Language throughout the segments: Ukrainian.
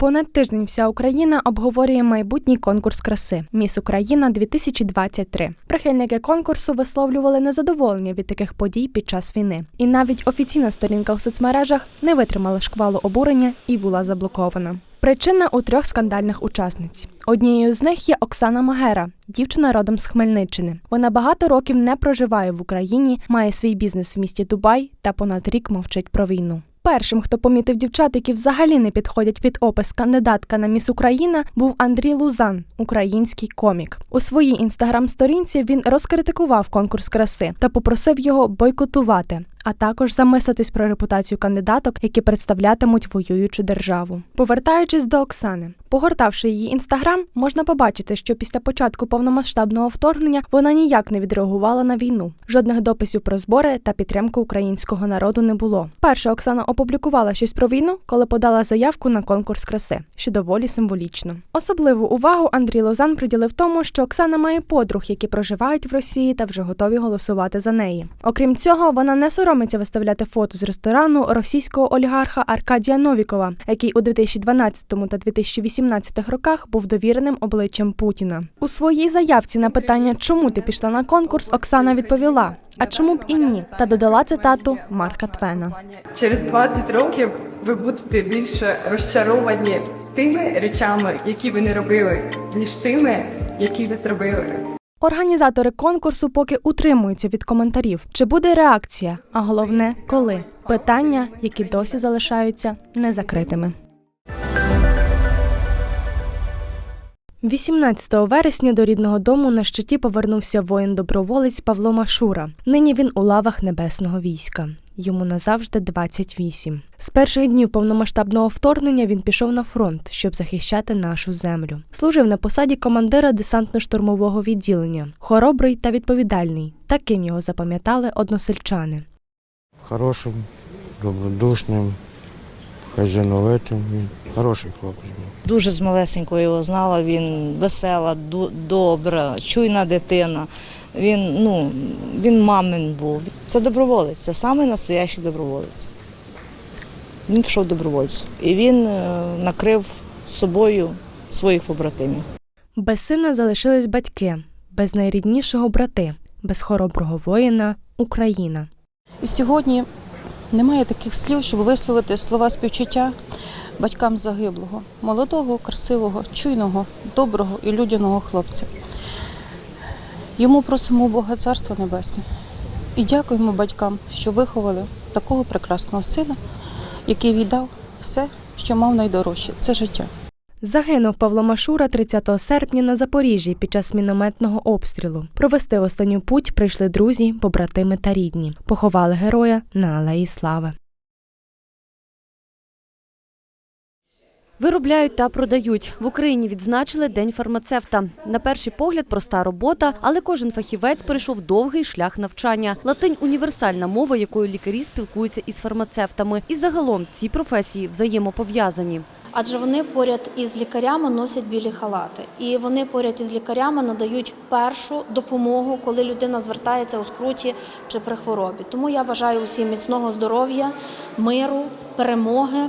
Понад тиждень вся Україна обговорює майбутній конкурс краси Міс Україна 2023. Прихильники конкурсу висловлювали незадоволення від таких подій під час війни. І навіть офіційна сторінка у соцмережах не витримала шквалу обурення і була заблокована. Причина у трьох скандальних учасниць. Однією з них є Оксана Магера, дівчина родом з Хмельниччини. Вона багато років не проживає в Україні, має свій бізнес в місті Дубай та понад рік мовчить про війну. Першим, хто помітив дівчат, які взагалі не підходять під опис кандидатка на міс Україна, був Андрій Лузан, український комік. У своїй інстаграм-сторінці він розкритикував конкурс краси та попросив його бойкотувати, а також замислитись про репутацію кандидаток, які представлятимуть воюючу державу. Повертаючись до Оксани, погортавши її інстаграм, можна побачити, що після початку повномасштабного вторгнення вона ніяк не відреагувала на війну. Жодних дописів про збори та підтримку українського народу не було. Перша Оксана опублікувала щось про війну, коли подала заявку на конкурс краси, що доволі символічно. Особливу увагу Андрій Лозан приділив тому, що Оксана має подруг, які проживають в Росії та вже готові голосувати за неї. Окрім цього, вона не соромиться виставляти фото з ресторану російського олігарха Аркадія Новікова, який у 2012 та 2018 роках був довіреним обличчям Путіна. У своїй заявці на питання, чому ти пішла на конкурс, Оксана відповіла: а чому б і ні? Та додала цитату Марка Твена. Через 20 років ви будете більше розчаровані тими речами, які ви не робили, ніж тими, які ви зробили. Організатори конкурсу поки утримуються від коментарів, чи буде реакція, а головне, коли? Питання, які досі залишаються незакритими. 18 вересня до рідного дому на щиті повернувся воїн-доброволець Павло Машура. Нині він у лавах небесного війська. Йому назавжди 28. З перших днів повномасштабного вторгнення він пішов на фронт, щоб захищати нашу землю. Служив на посаді командира десантно-штурмового відділення, хоробрий та відповідальний. Таким його запам'ятали односельчани. хорошим, добродушним, хазяновитим. Хороший хлопець. Дуже з малесенького його знала. Він весела, добра, чуйна дитина. Він, ну, він мамин був. Це доброволець, це самий настоящий доброволець. Він пішов добровольцем. І він е, накрив собою своїх побратимів. Без сина залишились батьки, без найріднішого брати, без хороброго воїна Україна. І сьогодні немає таких слів, щоб висловити слова співчуття батькам загиблого, молодого, красивого, чуйного, доброго і людяного хлопця. Йому просимо Бога Царство Небесне і дякуємо батькам, що виховали такого прекрасного сина, який віддав все, що мав найдорожче це життя. Загинув Павло Машура 30 серпня на Запоріжжі під час мінометного обстрілу. Провести останню путь прийшли друзі, побратими та рідні. Поховали героя на Алеї Слави. Виробляють та продають. В Україні відзначили День фармацевта. На перший погляд проста робота, але кожен фахівець пройшов довгий шлях навчання. Латинь універсальна мова, якою лікарі спілкуються із фармацевтами. І загалом ці професії взаємопов'язані. Адже вони поряд із лікарями носять білі халати, і вони поряд із лікарями надають першу допомогу, коли людина звертається у скруті чи при хворобі. Тому я бажаю усім міцного здоров'я, миру, перемоги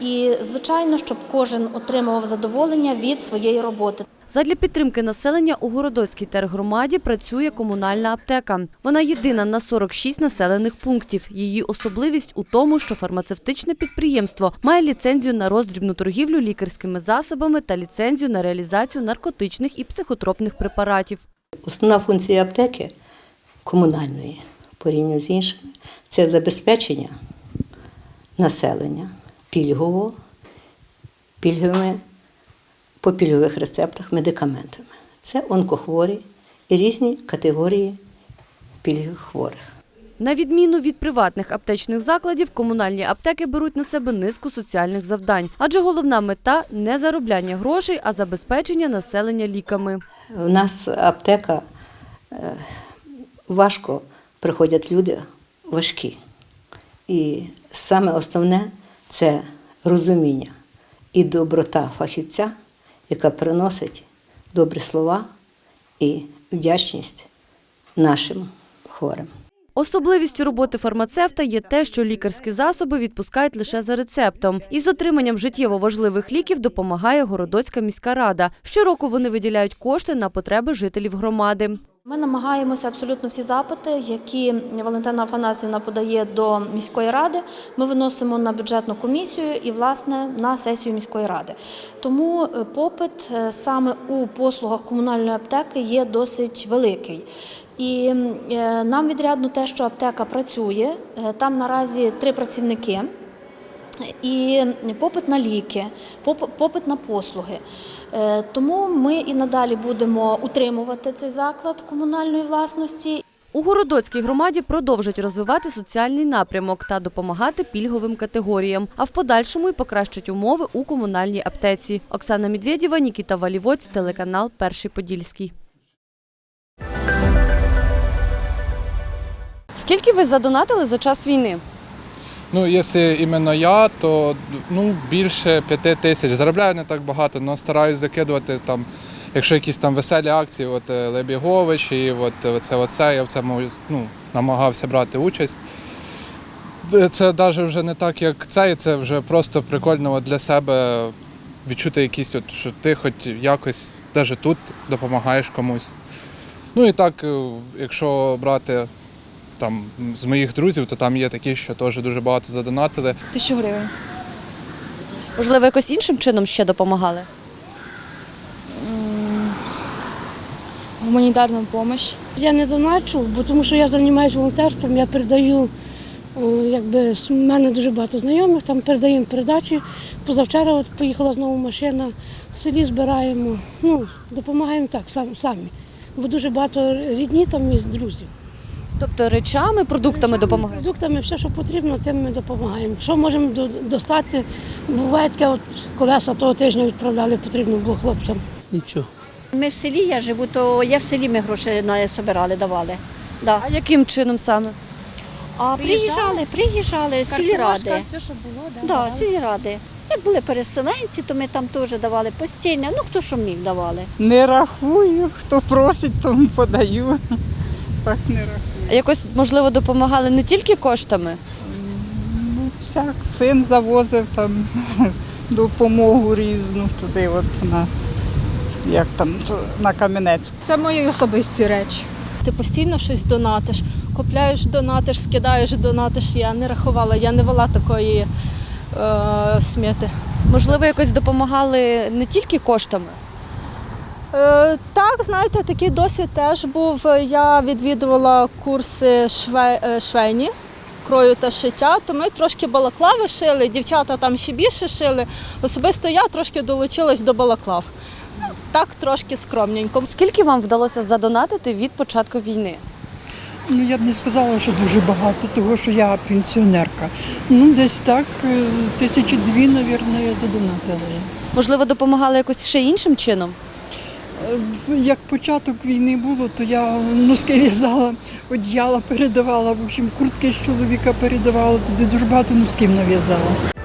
і, звичайно, щоб кожен отримував задоволення від своєї роботи. Задля підтримки населення у Городоцькій тергромаді працює комунальна аптека. Вона єдина на 46 населених пунктів. Її особливість у тому, що фармацевтичне підприємство має ліцензію на роздрібну торгівлю лікарськими засобами та ліцензію на реалізацію наркотичних і психотропних препаратів. Основна функція аптеки комунальної порівняно з іншими це забезпечення населення пільгово, пільговими по пільгових рецептах медикаментами. Це онкохворі і різні категорії пільгових хворих. На відміну від приватних аптечних закладів, комунальні аптеки беруть на себе низку соціальних завдань, адже головна мета не заробляння грошей, а забезпечення населення ліками. У нас аптека е, важко приходять люди важкі. І саме основне це розуміння і доброта фахівця, яка приносить добрі слова і вдячність нашим хворим. Особливістю роботи фармацевта є те, що лікарські засоби відпускають лише за рецептом. Із отриманням життєво важливих ліків допомагає Городоцька міська рада. Щороку вони виділяють кошти на потреби жителів громади. Ми намагаємося абсолютно всі запити, які Валентина Афанасівна подає до міської ради. Ми виносимо на бюджетну комісію і, власне, на сесію міської ради. Тому е, попит е, саме у послугах комунальної аптеки є досить великий. І е, нам відрядно те, що аптека працює. Там наразі три працівники. І попит на ліки, поп- попит на послуги. Е, Тому ми і надалі будемо утримувати цей заклад комунальної власності. У Городоцькій громаді продовжать розвивати соціальний напрямок та допомагати пільговим категоріям, а в подальшому й покращать умови у комунальній аптеці. Оксана Медведєва, Нікіта Валівоць, телеканал Перший Подільський. Скільки ви задонатили за час війни? Ну, якщо іменно я, то ну, більше п'яти тисяч. Заробляю не так багато, але стараюсь закидувати там, якщо якісь там веселі акції, от е, Лебігович і от це оце, я в цьому ну, намагався брати участь. Е, Це навіть вже не так, як це, і це вже просто прикольно от для себе відчути якісь, от, що ти хоч якось навіть тут допомагаєш комусь. Ну і так, е, якщо брати там з моїх друзів, то там є такі, що теж дуже багато задонатили. Тисячу гривень. Можливо, якось іншим чином ще допомагали? гуманітарну допомогу. Я не доначу, бо тому що я займаюся волонтерством, я передаю, якби в мене дуже багато знайомих, там передаємо передачі. Позавчора от поїхала знову машина, в селі збираємо, ну, допомагаємо так сам- самі. Бо дуже багато рідні там і друзів. Тобто речами, продуктами допомагають? Продуктами все, що потрібно, тим ми допомагаємо. Що можемо достати? Буває таке, от колеса того тижня відправляли, потрібно було хлопцям. Нічого. Ми в селі, я живу, то я в селі ми гроші собирали, давали. Да. А яким чином саме? А приїжджали, приїжджали, сільради. все, що було, Да, сільради. Як були переселенці, то ми там теж давали постійно. Ну хто що міг давали. Не рахую, хто просить, тому подаю. Так не рахую. Якось, можливо, допомагали не тільки коштами? Ну, всяк син завозив там допомогу різну туди, от на як там на камінець. Це мої особисті речі. Ти постійно щось донатиш, купляєш, донатиш, скидаєш, донатиш. Я не рахувала, я не вела такої е, сміти. Можливо, якось допомагали не тільки коштами? Е, так, знаєте, такий досвід теж був. Я відвідувала курси шве, е, швейні. Крою та шиття, то ми трошки балаклави шили, дівчата там ще більше шили. Особисто я трошки долучилась до балаклав. Так, трошки скромненько. Скільки вам вдалося задонатити від початку війни? Ну я б не сказала, що дуже багато, того що я пенсіонерка. Ну, десь так, е, тисячі дві, мабуть, я задонатила. Можливо, допомагали якось ще іншим чином? Е, Як початок війни було, то я носки в'язала, одіяла передавала, в общем, куртки з чоловіка передавала, туди дуже багато носків нав'язала.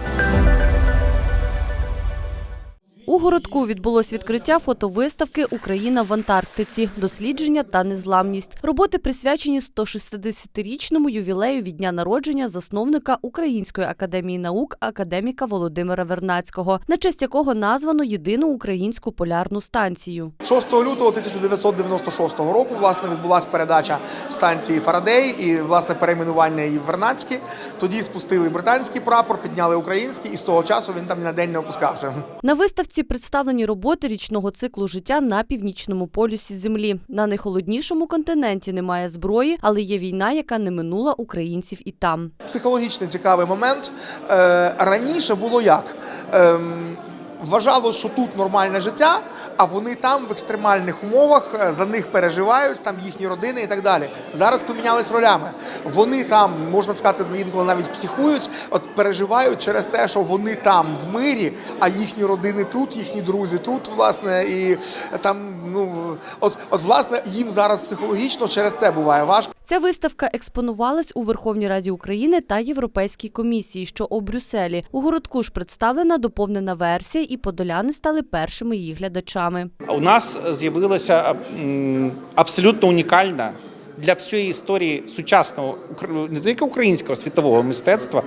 Городку відбулось відкриття фотовиставки Україна в Антарктиці, дослідження та незламність. Роботи присвячені 160-річному ювілею від дня народження засновника Української академії наук академіка Володимира Вернацького, на честь якого названо єдину українську полярну станцію. 6 лютого 1996 року власне відбулася передача станції Фарадей і власне перейменування її в Вернадське. Тоді спустили британський прапор, підняли український, і з того часу він там на день не опускався. На виставці представлені роботи річного циклу життя на північному полюсі Землі. На найхолоднішому континенті немає зброї, але є війна, яка не минула українців і там. Психологічний цікавий момент. Е, раніше було як? Вважалось, що тут нормальне життя, а вони там в екстремальних умовах е, за них переживають, там їхні родини і так далі. Зараз помінялись ролями. Вони там, можна сказати, інколи навіть психують, от переживають через те, що вони там в мирі, а їхні родини тут, їхні друзі тут, власне, і там, ну от, от власне, їм зараз психологічно через це буває важко. Ця виставка експонувалась у Верховній Раді України та Європейській комісії, що у Брюсселі. У городку ж представлена доповнена версія, і подоляни стали першими її глядачами. У нас з'явилася абсолютно унікальна для всієї історії сучасного не тільки українського світового мистецтва.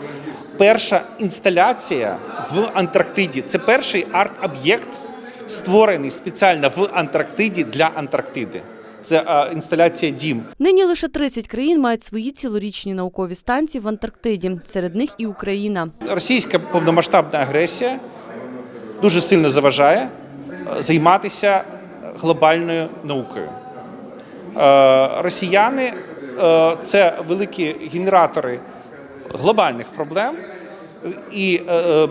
Перша інсталяція в Антарктиді. Це перший арт-об'єкт, створений спеціально в Антарктиді для Антарктиди. Це е, інсталяція Дім. Нині лише 30 країн мають свої цілорічні наукові станції в Антарктиді. Серед них і Україна. Російська повномасштабна агресія дуже сильно заважає е, займатися глобальною наукою. Е, Росіяни е, це великі генератори глобальних проблем і е, е,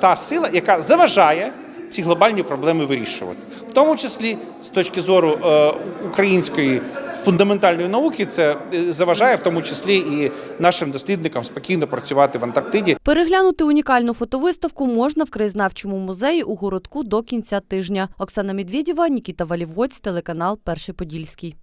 та сила, яка заважає ці глобальні проблеми вирішувати, в тому числі з точки зору е, української фундаментальної науки, це е, заважає в тому числі і нашим дослідникам спокійно працювати в Антарктиді. Переглянути унікальну фотовиставку можна в краєзнавчому музеї у городку до кінця тижня. Оксана Медведєва, Нікіта Валівоць, телеканал Перший Подільський.